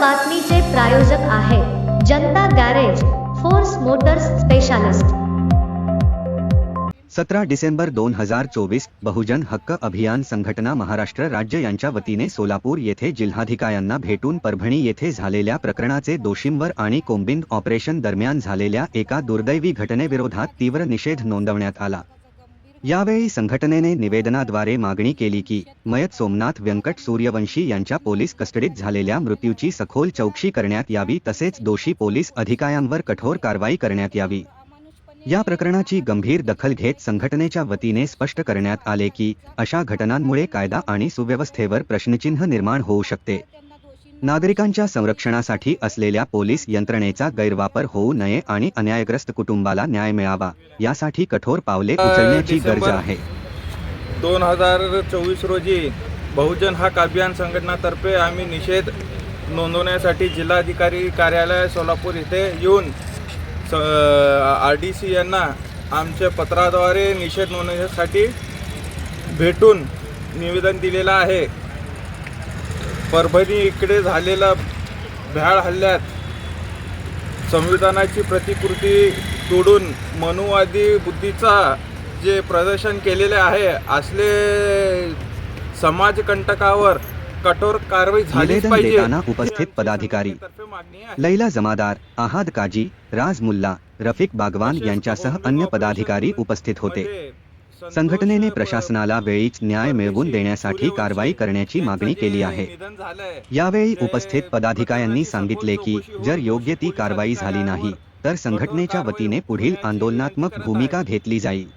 बातमीचे प्रायोजक आहे Janata garage Force Motors specialist. सतरा डिसेंबर दोन हजार चोवीस बहुजन हक्क अभियान संघटना महाराष्ट्र राज्य यांच्या वतीने सोलापूर येथे जिल्हाधिकाऱ्यांना भेटून परभणी येथे झालेल्या प्रकरणाचे दोषींवर आणि कोंबिंद ऑपरेशन दरम्यान झालेल्या एका दुर्दैवी घटनेविरोधात तीव्र निषेध नोंदवण्यात आला. यावेळी संघटनेने निवेदनाद्वारे मागणी केली की मयत सोमनाथ व्यंकट सूर्यवंशी यांच्या पोलीस कस्टडीत झालेल्या मृत्यूची सखोल चौकशी करण्यात यावी तसेच दोषी पोलीस अधिकाऱ्यांवर कठोर कारवाई करण्यात यावी. या प्रकरणाची गंभीर दखल घेत संघटनेच्या वतीने स्पष्ट करण्यात आले की अशा घटनांमुळे कायदा आणि सुव्यवस्थेवर प्रश्नचिन्ह निर्माण होऊ शकते. नागरिकांच्या संरक्षणासाठी असलेल्या पोलीस यंत्रणेचा गैरवापर होऊ नये आणि अन्यायग्रस्त कुटुंबाला न्याय मिळावा यासाठी कठोर पावले उचलण्याची गरज आहे. दोन हजार चोवीस रोजी बहुजन हक अभियान संघटनातर्फे आम्ही निषेध नोंदवण्यासाठी जिल्हाधिकारी कार्यालय सोलापूर इथे येऊन आर डी सी यांना आमच्या पत्राद्वारे निषेध नोंदवण्यासाठी भेटून निवेदन दिलेलं आहे. परभणी इकडे झालेल्या भ्याड हल्ल्यात संविधानाची प्रतिकृती तोडून मनुवादी बुद्धीचा जे प्रदर्शन केलेले आहे असले समाजकंटकावर कठोर कारवाई झालीच निवेदन पाहिजे ही उपस्थित पदाधिकारी. लैला जमादार आहाद काजी राज मुल्ला रफिक बागवान यांच्यासह अन्य पदाधिकारी उपस्थित होते संघटनेने प्रशासनाला वेळीच न्याय मिळवून देण्यासाठी कारवाई करण्याची मागणी केली आहे. यावेळी उपस्थित पदाधिकाऱ्यांनी सांगितले की जर योग्य ती कारवाई झाली नाही तर संघटनेच्या वतीने पुढील आंदोलनात्मक भूमिका घेतली जाईल.